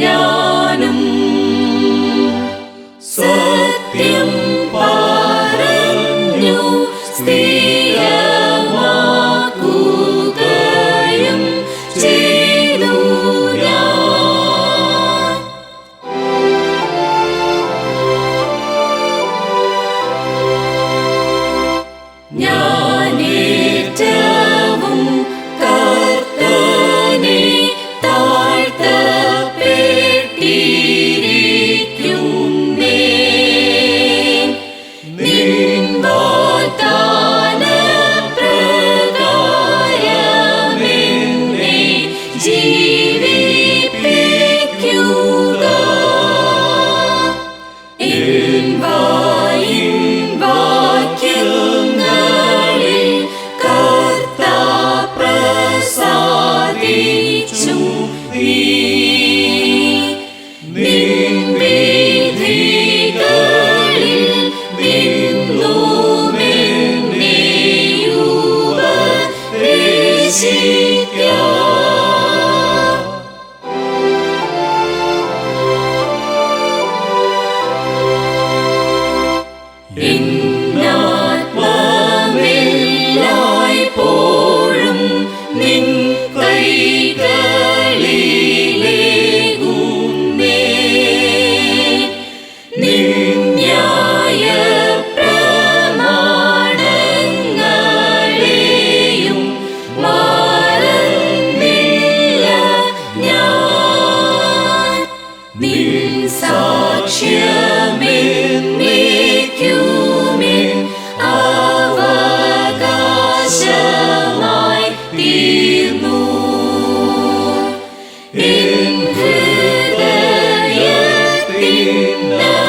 Señor. എന്നാത്മാവെല്ലായ്പ്പോഴും നിൻ ഞാൻ. നിൻ No!